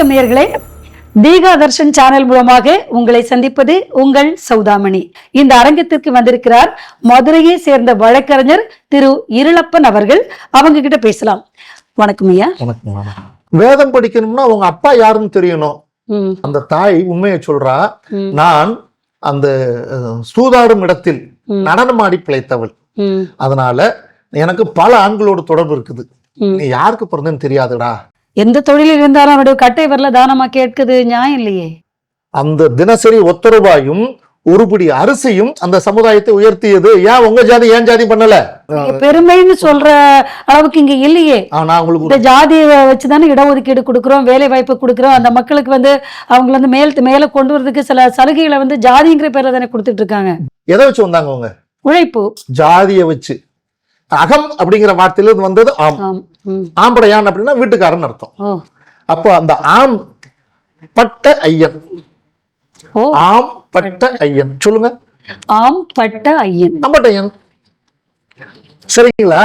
வணக்கம் நேயர்களே. தீகா தர்ஷன் சேனல் மூலமாக உங்களை சந்திப்பது உங்கள் சௌதாமணி இந்த அரங்கத்திற்கு வந்திருக்கிறார் மதுரையை சேர்ந்த வழக்கறிஞர் திரு இருளப்பன் அவர்கள். அவங்க கிட்ட பேசலாம். வணக்கம் ஐயா. வேதம் படிக்கணும்னா உங்க அப்பா யாருன்னு தெரியணும். அந்த தாய் உண்மையை சொல்றா. நான் அந்த சூதாடும் இடத்தில். நடனமாடி பிழைத்தவள். அதனால எனக்கு பல ஆண்களோட தொடர்பு இருக்குது. நீ யாருக்கு பிறந்தேன்னு தெரியாதுடா. எந்த தொழில் இருந்தாலும் அவருடைய கட்டை வரல தானமா கேட்குது? நியாயம் இல்லையே. அந்த தினசரி ஒத்த ரூபாயும் ஒருபடி அரிசியும் அந்த சமுதாயத்தை உயர்த்தியது. ஏன் உங்க ஜாதி ஏன் ஜாதி பண்ணல? பெருமைன்னு சொல்ற அளவுக்கு இங்க இல்லையே. ஆ, நான் உங்களுக்கு இந்த ஜாதியை வச்சுதானே இடஒதுக்கீடு கொடுக்குறோம் வேலை வாய்ப்பு கொடுக்குறோம். அந்த மக்களுக்கு வந்து அவங்கள வந்து மேல் மேல கொண்டு வரதுக்கு சில சலுகைகளை வந்து ஜாதிங்கிற பேர்ல தானே கொடுத்துட்டு இருக்காங்க. எதை வச்சு வந்தாங்க அவங்க? உழைப்பு. ஜாதியை வச்சு. அகம் அப்படிங்கிற வார்த்தையில இருந்து வந்தது ஆம். ஆம்படையான் அப்படின்னா வீட்டுக்காரன் அர்த்தம். அப்போ அந்த ஆம் பட்ட ஐயன். ஆம் பட்ட ஐயன். சொல்லுங்க. ஆம் பட்ட ஐயன். ஆம்பட்டையன் சரிங்களா?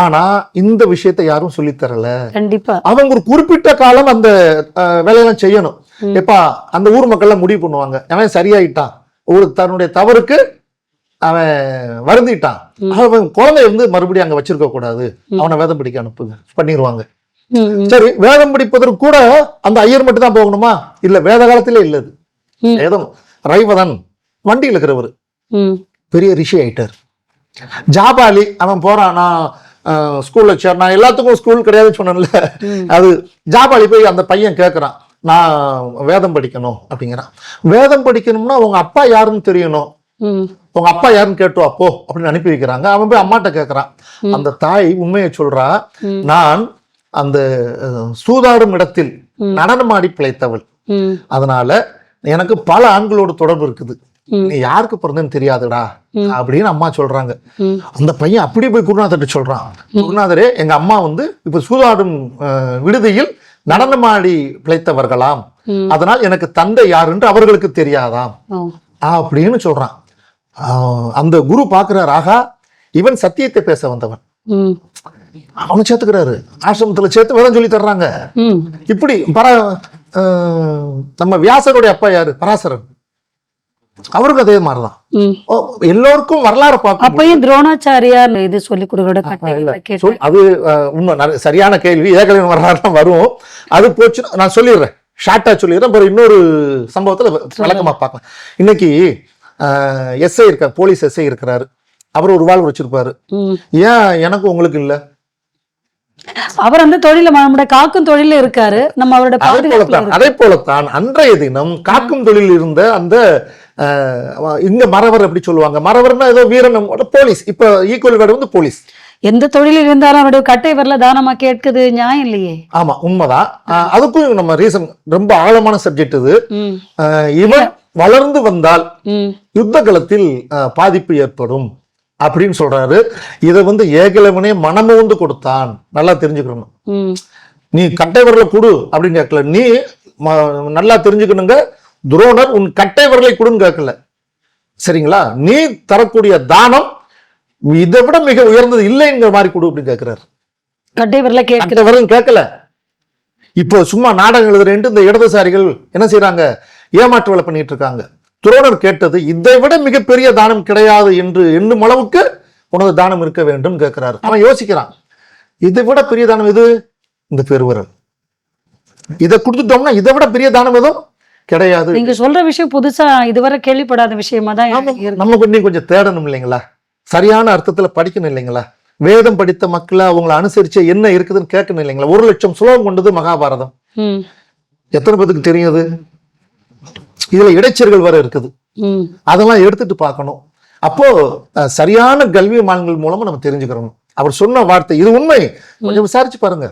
ஆனா இந்த விஷயத்தை யாரும் சொல்லித் தரல. கண்டிப்பா. அவங்க ஒரு குறிப்பிட்ட காலம் அந்த வேலையெல்லாம் செய்யணும். எப்பா அந்த ஊர் மக்கள்லாம் முடிவு பண்ணுவாங்க. அவன் சரியாயிட்டான். ஒரு தன்னுடைய தவறுக்கு அவன் வருந்திட்டான். அவன் குழந்தைய வந்து மறுபடியும் அங்க வச்சிருக்க கூடாது. அவனை வேதம் படிக்க அனுப்புங்க பண்ணிடுவாங்க சரி வேதம் படிப்பதற்கு கூட அந்த ஐயர் மட்டும் தான் போகணுமா? இல்ல வேத காலத்திலே இல்லது. வேதம் ரைவதன் வண்டியில் இருக்கிறவர். பெரிய ரிஷி ஆயிட்டார். ஜாபாலி அவன் போறான். நான் ஸ்கூல்ல சேர் நான் எல்லாத்துக்கும் ஸ்கூல் கிடையாதுன்னு சொன்னேன்ல. அது ஜாபாலி போய் அந்த பையன் கேட்கறான் நான் வேதம் படிக்கணும் அப்படிங்கிறான். வேதம் படிக்கணும்னா உங்க அப்பா யாருன்னு தெரியணும். உங்க அப்பா யாருன்னு கேட்டு அப்போ அப்படின்னு அனுப்பி வைக்கிறாங்க. அவன் போய் அம்மாட்ட கேட்கறான் அந்த தாய் உண்மையை சொல்றா. நான் அந்த சூதாடும் இடத்தில் நடனமாடி பிழைத்தவள். அதனால எனக்கு பல ஆண்களோட தொடர்பு இருக்குது. நீ யாருக்கு பிறந்தேன்னு தெரியாதுடா அப்படின்னு அம்மா சொல்றாங்க. அந்த பையன் அப்படியே போய் குருநாதர்கிட்ட சொல்றான். குருநாதரே எங்க அம்மா வந்து இப்ப சூதாடும் விடுதியில் நடனமாடி பிழைத்தவர்களாம். அதனால் எனக்கு தந்தை யாருன்னு அவர்களுக்கு தெரியாதாம். அப்படின்னு சொல்றான். அந்த குரு பார்க்கிறார் ஆகா இவன் சத்தியத்தை பேச வந்தவன். அவனை சேர்த்துக்கிறாரு. ஆசிரமத்துல சேர்த்து வேதம் சொல்லி தர்றாங்க. இப்படி பர நம்ம வியாசருடைய அப்பா யாரு? பராசரன். அவருக்கும் அதே மாதிரிதான். எல்லோருக்கும் வரலாறு பார்க்கும் அப்பயும் துரோணாச்சாரியார் இது சொல்லி கொடுக்கறோட அது உண்மை. சரியான கேள்வி. ஏகலைவன் வரலாறு தான் வரும். அது போச்சுன்னா நான் சொல்லிடுறேன். ஷார்ட்டா சொல்லிடுறேன். அப்புறம் இன்னொரு சம்பவத்துல விளக்கமா பார்க்கலாம். இன்னைக்கு எஸ்ஐ இருக்க போலீஸ் எஸ்ஐ இருக்கிறாரு. அவர் ஒரு வாழ் வச்சிருப்பாரு. ஏன் எனக்கு உங்களுக்கு இல்ல? அவர் அந்த தொழில நம்முடைய காக்கும் தொழில இருக்காரு. நம்ம அவரோட அதே போலத்தான் அதே போலத்தான் அன்றைய தினம் காக்கும் தொழில் இருந்த அந்த இங்க மறவர் எப்படி சொல்லுவாங்க? மறவர்னா ஏதோ வீரன் போலீஸ். இப்ப ஈக்குவல் வேர்டு வந்து போலீஸ். எந்த தொழில் இருந்தாலும் அவருடைய கட்டை வரல தானமா கேட்குது? நியாயம் இல்லையே. ஆமா உண்மைதான். அதுக்கும் நம்ம ரீசன் ரொம்ப ஆழமான சப்ஜெக்ட் இது. இவன் வளர்ந்து வந்தால் யுத்த களத்தில் பாதிப்பு ஏற்படும் அப்படின்னு சொல்றாரு. இதை வந்து ஏகலவனே மனமோந்து கொடுத்தான். நல்லா தெரிஞ்சுக்கணும். நீ கட்டை விரலை கொடு அப்படின்னு கேட்கல. நீ நல்லா தெரிஞ்சுக்கணுங்க. துரோணர் உன் கட்டை விரலை கொடுன்னு கேட்கல. சரிங்களா? நீ தரக்கூடிய தானம் இதை விட மிக உயர்ந்தது இல்லைங்கிற மாதிரி கொடு அப்படின்னு கேட்கிறாரு. கட்டை வரல கேட்குது கட்டை விரல் கேட்கல. இப்போ சும்மா நாடகம் எழுதுறேன்ட்டு இந்த இடதுசாரிகள் என்ன செய்றாங்க? ஏமாற்று வேலை பண்ணிட்டு இருக்காங்க. துரோணர் கேட்டது இதை விட மிகப்பெரிய தானம் கிடையாது என்று எண்ணும் அளவுக்கு உனது தானம் இருக்க வேண்டும் கேட்கிறாரு. அவன் யோசிக்கிறான். இதை விட பெரிய தானம் எது? இந்த பெருவிரல். இதை கொடுத்துட்டோம்னா இதை விட பெரிய தானம் எதுவும் கிடையாது. நீங்க சொல்ற விஷயம் புதுசா இதுவரை கேள்விப்படாத விஷயமா தான். நம்ம இன்னும் கொஞ்சம் தேடணும் இல்லைங்களா? சரியான அர்த்தத்துல படிக்கணும் இல்லைங்களா? வேதம் படித்த மக்களை அவங்கள அனுசரிச்சு என்ன இருக்குதுன்னு கேட்கணும் இல்லைங்களா? ஒரு லட்சம் சுலோகம் கொண்டது மகாபாரதம். எத்தனை பேத்துக்கு தெரியுது இதுல இடைச்சர்கள் வர இருக்குது. அதெல்லாம் எடுத்துட்டு பார்க்கணும். அப்போ சரியான கல்வி மான்கள் மூலமா நம்ம தெரிஞ்சுக்கிறோம் அவர் சொன்ன வார்த்தை இது உண்மை. கொஞ்சம் விசாரிச்சு பாருங்க.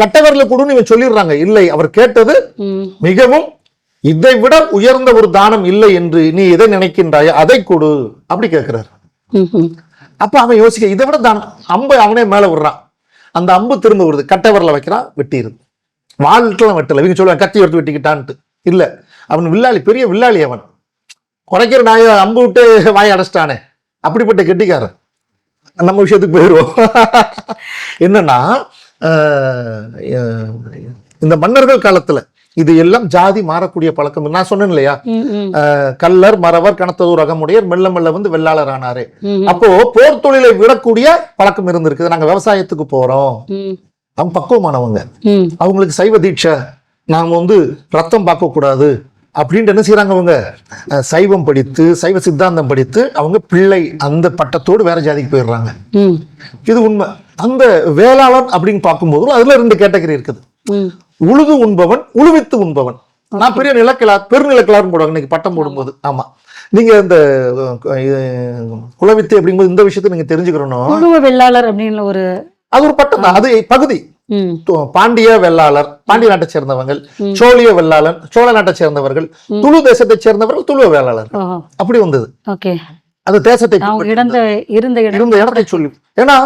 கட்டவரில கொடுன்னு இவன் சொல்லிடுறாங்க. இல்லை அவர் கேட்டது மிகவும் இதை விட உயர்ந்த ஒரு தானம் இல்லை என்று நீ எதை நினைக்கின்றாயோ அதை கொடு. அப்படி கேட்கிறார். அப்ப அவன் யோசிக்க இதை விட தானம் அம்பை அவனே மேல விடுறான். அந்த அம்பு திரும்ப வருது. கட்டவரில் வைக்கிறான் வெட்டிடுது. வாழ்க்கெல்லாம் வெட்டல. இவங்க சொல்லுவாங்க கத்தி எடுத்து வெட்டிக்கிட்டான்ட்டு. இல்ல. அவன் வில்லாளி பெரிய வில்லாளி அவன். குறைக்கிற நாய அம்பு விட்டு வாயை அடைச்சிட்டானே. அப்படிப்பட்ட கெட்டிக்காரன். நம்ம விஷயத்துக்கு போயிடுவோம். என்னன்னா இந்த மன்னர்கள் காலத்துல இது எல்லாம் ஜாதி மாறக்கூடிய பழக்கம். நான் சொன்னேன் இல்லையா? கள்ளர் மறவர் கணத்ததூர் அகமுடையர் மெல்ல மெல்ல வந்து வெள்ளாளர் ஆனாரு அப்போ போர் தொழிலை விடக்கூடிய பழக்கம் இருந்திருக்குது. நாங்க விவசாயத்துக்கு போறோம். அவங்க பக்குவமானவங்க. அவங்களுக்கு சைவ தீட்சை. நாம வந்து ரத்தம் பார்க்க கூடாது அப்படின்ட்டு என்ன செய்றாங்க அவங்க? சைவம் படித்து சைவ சித்தாந்தம் படித்து அவங்க பிள்ளை அந்த பட்டத்தோடு வேற ஜாதிக்கு போயிடுறாங்க. இது உண்மை. அந்த வேளாளன் அப்படின்னு பார்க்கும்போது அதுல ரெண்டு கேட்டகரி இருக்குது. உழுது உண்பவன் உழுவித்து உண்பவன். நான் பெரிய நிலக்கிழார் பெருநிலக்கிழார்னு போடுவாங்க. இன்னைக்கு பட்டம் போடும்போது. ஆமா. நீங்க இந்த குலவித்து அப்படிங்கும்போது இந்த விஷயத்தை நீங்க தெரிஞ்சுக்கிறணும் வெள்ளாளர் அப்படின்னு ஒரு அது ஒரு பட்டம் தான். அது பகுதி. பாண்டிய வெள்ளாளர் பாண்டிய நாட்டை சேர்ந்தவர்கள் சோழிய வெள்ளாளன் சோழ நாட்டை சேர்ந்தவர்கள் துளு தேசத்தை சேர்ந்தவர்கள் துளுவ வேளாளர் அப்படி வந்தது. அந்த தேசத்தை இருந்த இடத்தை சொல்லி ஏன்னா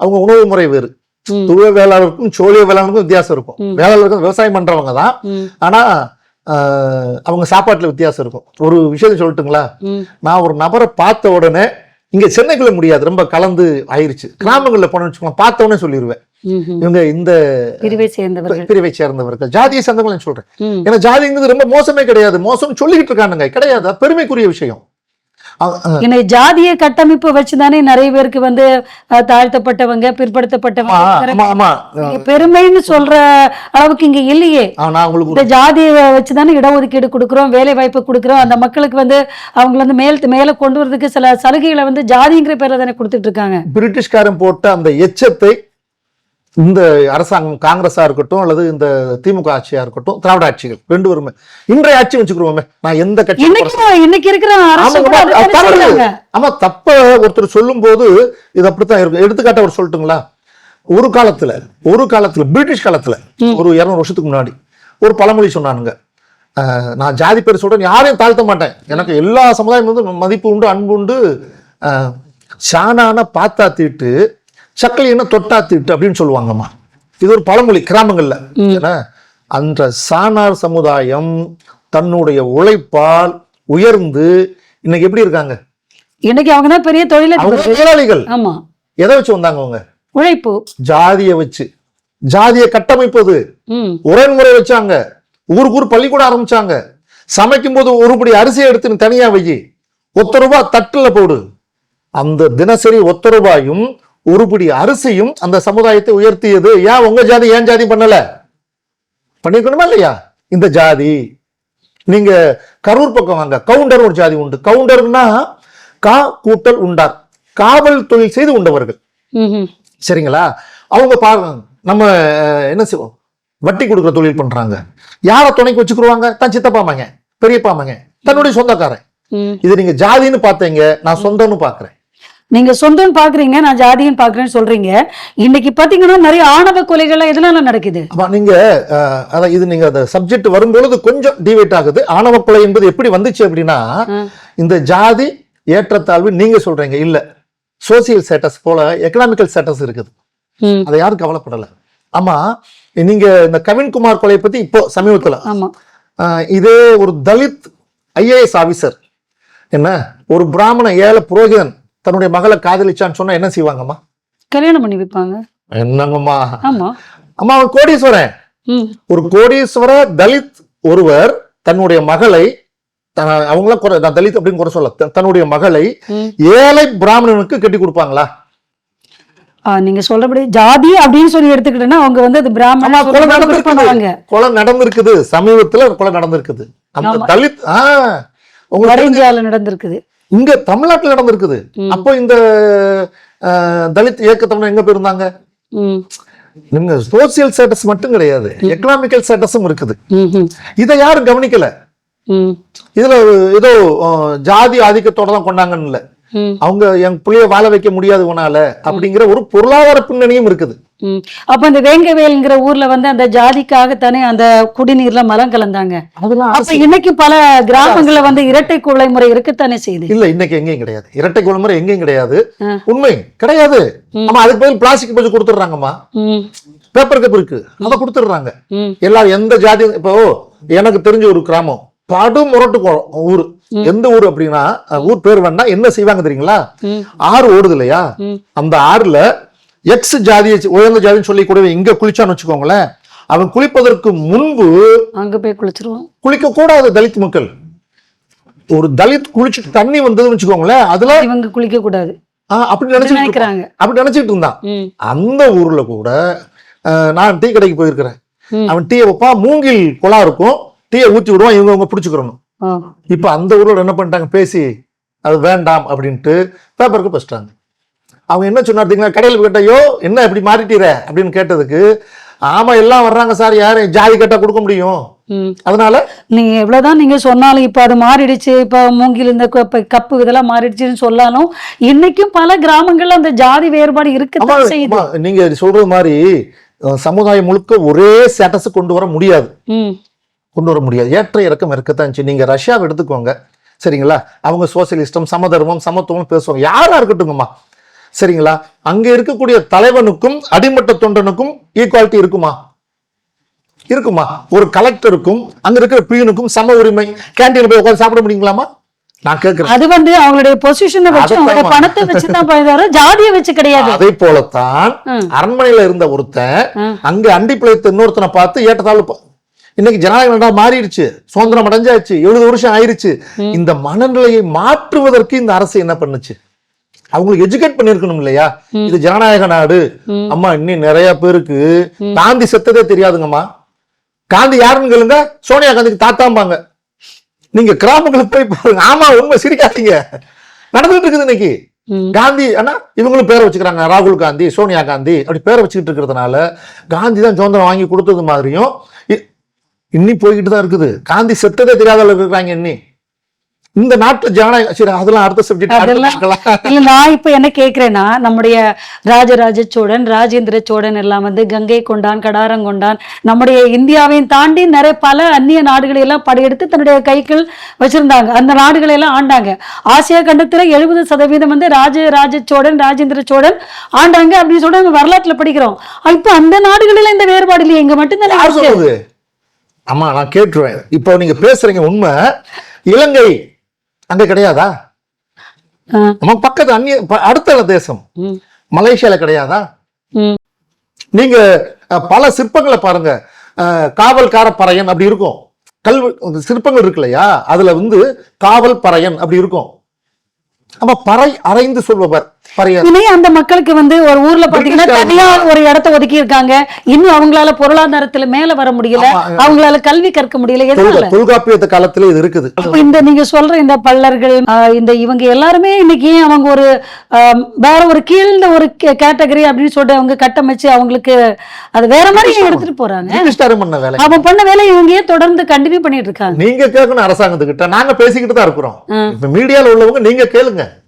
அவங்க உணவு முறை வேறு. ம். துளுவ வேளாளருக்கும் சோழிய வேளாளருக்கும் வித்தியாசம் இருக்கும். வேளாளருக்கும் விவசாயம் பண்றவங்க தான். ஆனா அவங்க சாப்பாட்டுல வித்தியாசம் இருக்கும். ஒரு விஷயத்தை சொல்லட்டுங்களா? நான் ஒரு நபரை பார்த்த உடனே இங்க சென்னைக்குள்ள முடியாது. ரொம்ப கலந்து ஆயிருச்சு. கிராமங்கள்ல போனோம்னு வச்சுக்கோங்க பார்த்த உடனே சொல்லிடுவேன். இவங்க இந்த பிரிவை சேர்ந்தவர்கள். பிரிவை சேர்ந்தவர்கள். ஜாதியை நான் சொல்றேன். ஏன்னா ஜாதிங்கிறது ரொம்ப மோசமே கிடையாது. மோசம் சொல்லிக்கிட்டு இருக்கானுங்க. கிடையாது. பெருமைக்குரிய விஷயம். இன்னைக்கு ஜாதிய கட்டமைப்பு வச்சுதானே நிறைய பேருக்கு வந்து தாழ்த்தப்பட்டவங்க பிற்படுத்தப்பட்டவங்க பெருமைன்னு சொல்ற அளவுக்கு இங்க இல்லையே. இந்த ஜாதியை வச்சுதானே இடஒதுக்கீடு கொடுக்குறோம் வேலை வாய்ப்பு கொடுக்குறோம் அந்த மக்களுக்கு வந்து அவங்கள வந்து மேல் மேல கொண்டு வரதுக்கு சில சலுகைகளை வந்து ஜாதிங்கிற பேர்ல தானே கொடுத்துட்டு இருக்காங்க. பிரிட்டிஷ்காரன் போட்ட அந்த எச்சத்தை இந்த அரசாங்கம் காங்கிரஸா இருக்கட்டும் அல்லது இந்த திமுக ஆட்சியா இருக்கட்டும் திராவிட ஆட்சிகள் ரெண்டு பேருமே இன்றைய ஆட்சி வச்சுக்கிறோமே நான் எந்த கட்சி இன்னைக்கு இருக்கிற. ஆமா தப்ப ஒருத்தர் சொல்லும் போது இது அப்படித்தான் இருக்கும். எடுத்துக்காட்ட ஒரு சொல்லட்டுங்களா? ஒரு காலத்துல ஒரு காலத்துல பிரிட்டிஷ் காலத்துல ஒரு இருநூறு வருஷத்துக்கு முன்னாடி ஒரு பழமொழி சொன்னானுங்க. நான் ஜாதி பேர் சொல்றேன் யாரையும் தாழ்த்த மாட்டேன். எனக்கு எல்லா சமுதாயம் வந்து மதிப்பு உண்டு அன்பு உண்டு. ஷானான பாத்தா தீட்டு சக்கலின தொட்டா தீட்டு அப்படின்னு சொல்லுவாங்கம்மா. இது ஒரு பழமொழி கிராமங்கள்ல. ஏன்னா அந்த சாணார் சமுதாயம் தன்னுடைய உழைப்பால் உயர்ந்து இன்னைக்கு எப்படி இருக்காங்க? இன்னைக்கு அவங்க பெரிய முதலாளிகள். ஆமா. எதை வச்சு வந்தாங்க அவங்க? உழைப்பு. ஜாதியை வச்சு. ஜாதியை கட்டமைப்பது உரைமுறை வச்சாங்க. ஊருக்கு ஊர் பள்ளிக்கூடம் ஆரம்பிச்சாங்க. சமைக்கும் போது ஒருபடி அரிசியை எடுத்து நீ தனியா வை. ஒத்த ரூபாய் தட்டுல போடு. அந்த தினசரி ஒத்த ரூபாயும் ஒருபடி அரிசியும் அந்த சமுதாயத்தை உயர்த்தியது. ஏன்? உங்க ஜாதி ஏன் ஜாதி பண்ணல. பண்ணிருக்கணுமா இல்லையா? இந்த ஜாதி. நீங்க கரூர் பக்கம் வாங்க. கவுண்டர் ஒரு ஜாதி உண்டு. கவுண்டர்னா கா கூட்டல் உண்டார். காவல் தொழில் செய்து உண்டவர்கள். சரிங்களா? அவங்க பாருங்க நம்ம என்ன செய்வோம்? வட்டி கொடுக்குற தொழில் பண்றாங்க. யாரை துணைக்கு வச்சுக்கிருவாங்க? தன் சித்தப்பா மகன் பெரியப்பா மகன் தன்னுடைய சொந்தக்காரன். இது நீங்க ஜாதின்னு பார்த்தீங்க. நான் சொந்தம்னு பாக்குறேன் நீங்க சொந்தம் பாக்குறீங்க நான் ஜாதின்னு பாக்குறேன்னு சொல்றீங்க. இன்னைக்கு பாத்தீங்கன்னா நிறைய ஆணவ கொலைகள் எதனால நடக்குது? நீங்க அதான் இது நீங்க அந்த சப்ஜெக்ட் வரும்பொழுது கொஞ்சம் டிவைட் ஆகுது. ஆணவ கொலை என்பது எப்படி வந்துச்சு அப்படின்னா. இந்த ஜாதி ஏற்றத்தாழ்வு நீங்க சொல்றீங்க இல்ல. சோசியல் ஸ்டேட்டஸ் போல எக்கனாமிக்கல் ஸ்டேட்டஸ் இருக்குது. அதை யாரும் கவலைப்படல. ஆமா நீங்க இந்த கவின்குமார் கொலை பத்தி இப்போ சமீபத்துல இதே ஒரு தலித் ஐஏஎஸ் ஆபீசர் என்ன? ஒரு பிராமண ஏழை புரோகிதன் தன்னுடைய மகளை காதலிச்சான்னு சொன்னா என்ன செய்வாங்கம்மா? கல்யாணம் பண்ணி வைப்பாங்க. என்னங்கம்மா? ஆமா. அம்மா அவன் கோடீஸ்வரன். ஒரு கோடீஸ்வர தலித் ஒருவர் தன்னுடைய மகளை த- அவங்களாம் குறை நான் தலித் அப்படின்னு குறை சொல்ல தன்னுடைய மகளை. ஏழை பிராமணனுக்கு கட்டி கொடுப்பாங்களா? நீங்க சொல்றபடி ஜாதி அப்படின்னு சொல்லி எடுத்துக்கிட்டேன்னா அவங்க வந்து அது பிராமண கொலை பண்ணுவாங்க கொலை நடந்திருக்குது. சமீபத்துல கொலை நடந்திருக்குது. அந்த. தலித் ஆ. உங்களுக்கு வட இந்தியால நடந்திருக்குது. இங்க தமிழ்நாட்டுல நடந்திருக்குது. அப்போ இந்த தலித் இயக்கத்தவன எங்க போயிருந்தாங்க? நீங்க சோசியல் ஸ்டேட்டஸ் மட்டும் கிடையாது. எக்கனாமிக்கல் ஸ்டேட்டஸும் இருக்குது. இதை யாரும் கவனிக்கல. இதுல ஏதோ ஜாதி ஆதிக்கத்தோட தான் கொண்டாங்கன்னு அவங்க என் புள்ளைய வாழ வைக்க முடியாது உனால அப்படிங்கிற ஒரு பொருளாதார பின்னணியும் இருக்குது. அப்ப இந்த வேங்கவேல்ங்கிற ஊர்ல வந்து அந்த ஜாதிக்காகத்தானே அந்த குடிநீர்ல மலம் கலந்தாங்க. அப்ப இன்னைக்கு பல கிராமங்கள்ல வந்து இரட்டை குவளை முறை இருக்கத்தானே செய்யுது? இல்ல இன்னைக்கு எங்கேயும் கிடையாது. இரட்டை குளமுறை எங்கேயும் கிடையாது. உண்மை. கிடையாது. ஆமா அதுக்கு பதில் பிளாஸ்டிக் பஞ்சு கொடுத்துட்றாங்கம்மா. பேப்பர் கப் இருக்கு. அதை கொடுத்துடுறாங்க. எல்லாரும் எந்த ஜாதி இப்போ எனக்கு தெரிஞ்ச ஒரு கிராமம். படு முரட்டு குளம் ஊர் எந்த ஊர் அப்படின்னா ஊர் பேர் வேணா என்ன செய்வாங்க தெரியுங்களா. ஆறு ஓடுது இல்லையா. அந்த ஆறுல எக்ஸ் ஜாதியை சி- உயர்ந்த ஜாதின்னு சொல்லி கூட இங்க குளிச்சான்னு வச்சுக்கோங்களேன் அவன் குளிப்பதற்கு முன்பு அங்க போய் குளிச்சிருவோம் குளிக்க கூடாது தலித் மக்கள். ஒரு தலித் குளிச்சுட்டு தண்ணி வந்ததுன்னு வச்சுக்கோங்களேன் அதுல இவங்க குளிக்க கூடாது அப்படி. நினைக்கிறாங்க. அப்படி நினைச்சிட்டு இருந்தான். அந்த ஊர்ல கூட நான் டீ கடைக்கு போயிருக்கிறேன். அவன் டீயை வைப்பான் மூங்கில் குழா இருக்கும். டீயை ஊத்தி விடுவான் இவங்க அவங்க பிடிச்சிக்கிறணும் இப்ப அந்த ஊர்ல என்ன பண்ணிட்டாங்க? பேசி அது வேண்டாம் அப்படின்ட்டு பேப்பருக்கு பசிட்டாங்க அவங்க என்ன சொன்னார் தெரியுங்களா? கடையில் கேட்ட ஐயோ என்ன இப்படி மாறிட்டீர? அப்படின்னு கேட்டதுக்கு ஆமா எல்லாம் வர்றாங்க சார். யாரு ஜாதி கேட்டா கொடுக்க முடியும். அதனால நீங்க எவ்வளவுதான் நீங்க சொன்னாலும் இப்ப அது மாறிடுச்சு. இப்ப மூங்கில் இந்த கப்பு இதெல்லாம் மாறிடுச்சுன்னு சொன்னாலும் இன்னைக்கும் பல கிராமங்கள்ல அந்த ஜாதி வேறுபாடு ஆமா, நீங்க சொல்றது மாதிரி சமுதாயம் முழுக்க ஒரே ஸ்டேட்டஸ் கொண்டு வர முடியாது. கொண்டு வர முடியாது. ஏற்ற இறக்கம் இருக்கத்தான் செய்யும். நீங்க ரஷ்யாவை எடுத்துக்கோங்க. சரிங்களா? அவங்க சோசியலிஸ்டம் சமதர்மம் சமத்துவம் பேசுவாங்க. யாரா இருக்கட்டுங்கம்மா. சரிங்களா? அங்க இருக்கக்கூடிய தலைவனுக்கும் அடிமட்ட தொண்டனுக்கும் ஈக்குவாலிட்டி இருக்குமா? இருக்குமா? ஒரு கலெக்டருக்கும் அங்க இருக்கிற பியூனுக்கும் சம உரிமை. கேண்டீன் போய் உட்கார்ந்து சாப்பிட முடியுங்களாமா நான் கேட்கிறேன். அது வந்து அவங்களுடைய பொசிஷனை வச்சு பணத்தை வச்சு தான் தவிர ஜாதியை வச்சு கிடையாது. அதே போலத்தான். அரண்மனையில இருந்த ஒருத்தன். அங்க அண்டி பிழைத்த இன்னொருத்தனை பார்த்து ஏற்றத்தாழ்வு இன்னைக்கு ஜனநாயகம் நாடா மாறிடுச்சு. சுதந்திரம் அடைஞ்சாச்சு. எழுபது வருஷம் ஆயிருச்சு. இந்த மனநிலையை மாற்றுவதற்கு இந்த அரசு என்ன பண்ணுச்சு? அவங்களுக்கு எஜுகேட் பண்ணிருக்கணும் இல்லையா? இது ஜனநாயக நாடு. அம்மா இன்னும் நிறைய பேருக்கு காந்தி செத்ததே தெரியாதுங்கம்மா. காந்தி யாருன்னு கேளுங்க? சோனியா காந்திக்கு தாத்தாம்பாங்க. நீங்க கிராமங்களுக்கு போய் பாருங்க. ஆமா உண்மை சிரிக்காதீங்க. நடந்துட்டு இருக்குது இன்னைக்கு. காந்தி ஆனா இவங்களும் பேரை வச்சுக்கிறாங்க. ராகுல் காந்தி சோனியா காந்தி. அப்படி பேரை வச்சுக்கிட்டு இருக்கிறதுனால காந்தி தான் சுதந்திரம் வாங்கி கொடுத்தது மாதிரியும் இன்னி போய்கிட்டு தான் இருக்குது. காந்தி செத்ததே தெரியாத அளவுக்கு இருக்கிறாங்க இன்னி. இந்த நாட்டு ஜனநாயகம் சரி அதெல்லாம் அடுத்த சப்ஜெக்ட் இல்ல நான் இப்ப என்ன கேக்குறேன்னா நம்முடைய ராஜராஜ சோழன் ராஜேந்திர சோழன் எல்லாம் வந்து கங்கை கொண்டான் கடாரம் கொண்டான். நம்முடைய இந்தியாவையும் தாண்டி நிறைய பல அந்நிய நாடுகளை எல்லாம் படையெடுத்து தன்னுடைய கைக்குள் வச்சிருந்தாங்க. அந்த நாடுகளை எல்லாம் ஆண்டாங்க. ஆசியா கண்டத்துல எழுபது சதவீதம் வந்து ராஜராஜ சோழன் ராஜேந்திர சோழன் ஆண்டாங்க அப்படின்னு சொல்லி நம்ம வரலாற்றுல படிக்கிறோம். இப்ப அந்த நாடுகளில இந்த வேறுபாடு இல்லையே இங்க மட்டும்தான் ஆமா நான் கேட்டுருவேன் இப்போ நீங்க பேசுறீங்க உண்மை. இலங்கை அங்க கிடையாதா? நம்ம பக்கத்து அந்நிய அடுத்த தேசம். ம், மலேசியால கிடையாதா? ம், நீங்க அஹ், பல சிற்பங்களை பாருங்க. காவல்கார பறையன் அப்படி இருக்கும். கல் சிற்பங்கள் இருக்கு இல்லையா? அதுல வந்து காவல் பறையன் அப்படி இருக்கும். அப்ப பறை அரைந்து சொல்பவர். இனி அந்த மக்களுக்கு வந்து ஒரு ஊர்ல பாத்தீங்கன்னா தனியா ஒரு இடத்த ஒதுக்கி இருக்காங்க. இன்னும் அவங்களால பொருளாதாரத்துல மேல வர முடியல. அவங்களால கல்வி கற்க முடியல. எதனால தொல்கா- தொல்காப்பியத்து காலத்துல இது இருக்குது. இந்த நீங்க சொல்ற இந்த பல்லர்கள் இந்த இவங்க எல்லாருமே இன்னைக்கு ஏன் அவங்க ஒரு வேற ஒரு கீழ்ந்த ஒரு கேட்டகரி அப்படின்னு சொல்லிட்டு அவங்க கட்டமைச்சு அவங்களுக்கு அது வேற மாதிரி எடுத்துட்டு போறாங்க. பண்ண வேலை. அவன் பண்ண வேலையை இவங்க தொடர்ந்து கண்டினியூ பண்ணிட்டு இருக்காங்க. நீங்க கேட்கணும் அரசாங்கத்துக்கிட்ட. நாங்க பேசிக்கிட்டு தான் இருக்கிறோம். இப்ப மீடியால உள்ளவங்க நீங்க கேளுங்க.